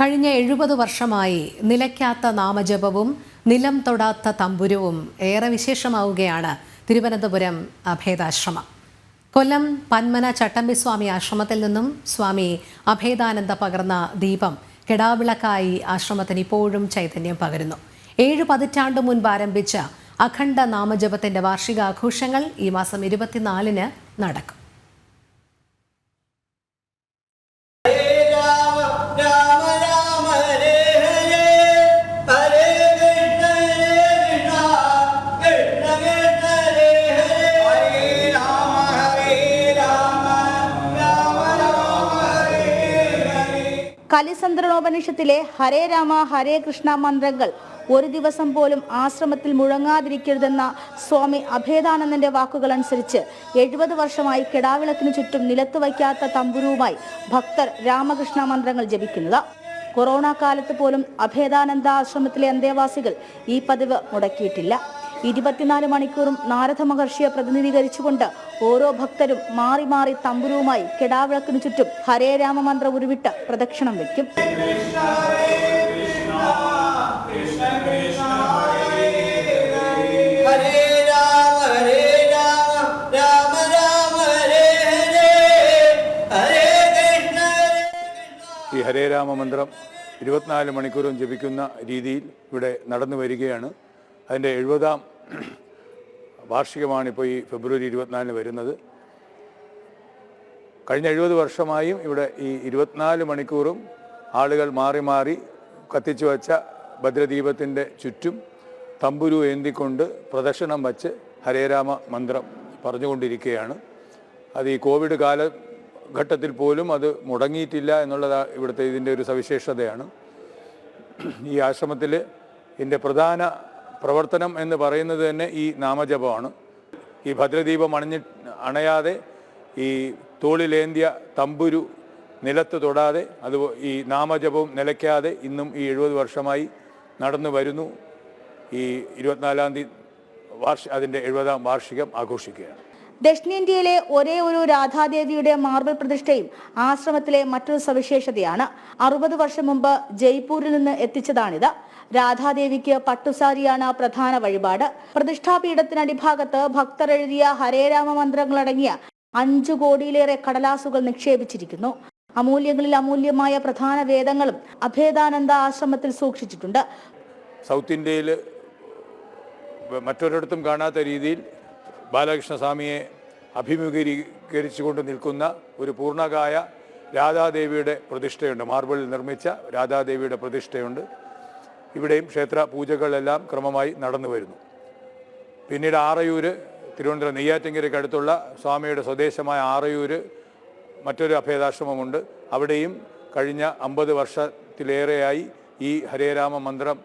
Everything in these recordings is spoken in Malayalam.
കഴിഞ്ഞ എഴുപത് വർഷമായി നിലയ്ക്കാത്ത നാമജപവും നിലം തൊടാത്ത തമ്പുരവും ഏറെ വിശേഷമാവുകയാണ് തിരുവനന്തപുരം അഭേദാശ്രമം. കൊല്ലം പന്മന ചട്ടമ്പിസ്വാമി ആശ്രമത്തിൽ നിന്നും സ്വാമി അഭേദാനന്ദ പകർന്ന ദീപം കെടാവിളക്കായി ആശ്രമത്തിന് ഇപ്പോഴും ചൈതന്യം പകരുന്നു. ഏഴ് പതിറ്റാണ്ട് മുൻപ് ആരംഭിച്ച അഖണ്ഡ നാമജപത്തിന്റെ വാർഷികാഘോഷങ്ങൾ ഈ മാസം ഇരുപത്തിനാലിന് നടക്കും. ഹരേ കലിസന്ദ്രണോപനിഷത്തിലെ ഹരേ രാമ ഹരേ കൃഷ്ണ മന്ത്രങ്ങൾ ഒരു ദിവസം പോലും ആശ്രമത്തിൽ മുഴങ്ങാതിരിക്കരുതെന്ന സ്വാമി അഭേദാനന്ദന്റെ വാക്കുകൾ അനുസരിച്ച് എഴുപത് വർഷമായി കിടാവിളക്കിനു ചുറ്റും നിലത്ത് വയ്ക്കാത്ത തമ്പുരുവുമായി ഭക്തർ രാമകൃഷ്ണ മന്ത്രങ്ങൾ ജപിക്കുന്നത്. കൊറോണ കാലത്ത് പോലും അഭേദാനന്ദ ആശ്രമത്തിലെ അന്തേവാസികൾ ഈ പതിവ് മുടക്കിയിട്ടില്ല. ഇരുപത്തിനാല് മണിക്കൂറും നാരദ മഹർഷിയെ പ്രതിനിധീകരിച്ചുകൊണ്ട് ഓരോ ഭക്തരും മാറി മാറി തമ്പുരുവുമായി കെടാവിളക്കിനു ചുറ്റും ഹരേ രാമമന്ത്ര ഉരുവിട്ട് പ്രദക്ഷിണം വയ്ക്കും ഹരേ രാമ ഹരേ രാമ രാമ രാമ ഹരേ ഹരേ ഹരേ കൃഷ്ണ ഹരേ കൃഷ്ണ. ഈ ഹരേ രാമ മന്ത്രം ഇരുപത്തിനാല് മണിക്കൂറും ജപിക്കുന്ന രീതിയിൽ ഇവിടെ നടന്നു വരികയാണ്. അതിന്റെ എഴുപതാം വാർഷികമാണിപ്പോൾ ഈ ഫെബ്രുവരി ഇരുപത്തിനാലിന് വരുന്നത്. കഴിഞ്ഞ എഴുപത് വർഷമായും ഇവിടെ ഈ ഇരുപത്തിനാല് മണിക്കൂറും ആളുകൾ മാറി മാറി കത്തിച്ചു വച്ച ഭദ്രദീപത്തിന്റെ ചുറ്റും തമ്പുരു ഏന്തിക്കൊണ്ട് പ്രദക്ഷിണം വച്ച് ഹരേരാമ മന്ത്രം പറഞ്ഞുകൊണ്ടിരിക്കുകയാണ്. അത് ഈ കോവിഡ് കാലഘട്ടത്തിൽ പോലും അത് മുടങ്ങിയിട്ടില്ല എന്നുള്ളത് ഇവിടുത്തെ ഇതിന്റെ ഒരു സവിശേഷതയാണ്. ഈ ആശ്രമത്തിൽ ഇതിന്റെ പ്രധാന പ്രവർത്തനം എന്ന് പറയുന്നത് തന്നെ ഈ നാമജപമാണ്. ഈ ഭദ്രദീപം അണഞ്ഞി അണയാതെ ഈ തോളിലേന്തിയ തമ്പുരു നിലത്ത് തൊടാതെ അത് ഈ നാമജപവും നിലയ്ക്കാതെ ഇന്നും ഈ എഴുപത് വർഷമായി നടന്നു വരുന്നു. ഈ ഇരുപത്തിനാലാം തീയതി വാർഷ അതിന്റെ എഴുപതാം വാർഷികം ആഘോഷിക്കുകയാണ്. ദക്ഷിണേന്ത്യയിലെ ഒരേ ഒരു രാധാദേവിയുടെ മാർബിൾ പ്രതിഷ്ഠയും ആശ്രമത്തിലെ മറ്റൊരു സവിശേഷതയാണ്. അറുപത് വർഷം മുമ്പ് ജയ്പൂരിൽ നിന്ന് എത്തിച്ചതാണിത്. രാധാദേവിക്ക് പട്ടുസാരിയാണ് പ്രധാന വഴിപാട്. പ്രതിഷ്ഠാപീഠത്തിന് അടിഭാഗത്ത് ഭക്തർ എഴുതിയ ഹരേരാമ മന്ത്രങ്ങളടങ്ങിയ അഞ്ചു കോടിയിലേറെ കടലാസുകൾ നിക്ഷേപിച്ചിരിക്കുന്നു. അമൂല്യങ്ങളിൽ അമൂല്യമായ പ്രധാന വേദങ്ങളും അഭേദാനന്ദ ആശ്രമത്തിൽ സൂക്ഷിച്ചിട്ടുണ്ട്. സൗത്ത് ഇന്ത്യയിൽ മറ്റൊരിടത്തും കാണാത്ത രീതിയിൽ ബാലകൃഷ്ണ ബാലകൃഷ്ണസ്വാമിയെ അഭിമുഖീകരിച്ചുകൊണ്ട് നിൽക്കുന്ന ഒരു പൂർണകായ രാധാദേവിയുടെ പ്രതിഷ്ഠയുണ്ട്. മാർബിളിൽ നിർമ്മിച്ച രാധാദേവിയുടെ പ്രതിഷ്ഠയുണ്ട്. ഇവിടെയും ക്ഷേത്ര പൂജകളെല്ലാം ക്രമമായി നടന്നു വരുന്നു. പിന്നീട് ആറയൂര് തിരുവനന്തപുരം നെയ്യാറ്റിങ്കരയ്ക്ക് അടുത്തുള്ള സ്വാമിയുടെ സ്വദേശമായ ആറയൂര് മറ്റൊരു അഭേദാശ്രമമുണ്ട്. അവിടെയും കഴിഞ്ഞ അമ്പത് വർഷത്തിലേറെയായി ഈ ഹരേരാമ മന്ത്രം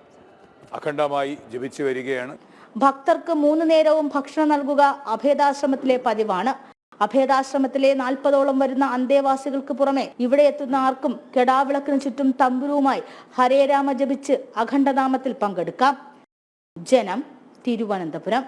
അഖണ്ഡമായി ജപിച്ചു വരികയാണ്. ഭക്തർക്ക് മൂന്ന് നേരവും ഭക്ഷണം നൽകുക അഭേദാശ്രമത്തിലെ പതിവാണ്. അഭേദാശ്രമത്തിലെ നാൽപ്പതോളം വരുന്ന അന്തേവാസികൾക്ക് പുറമെ ഇവിടെ എത്തുന്ന ആർക്കും കെടാവിളക്കിന് ചുറ്റും തമ്പുരുവുമായി ഹരേരാമ ജപിച്ച് അഖണ്ഡനാമത്തിൽ പങ്കെടുക്കാം. ജനം തിരുവനന്തപുരം.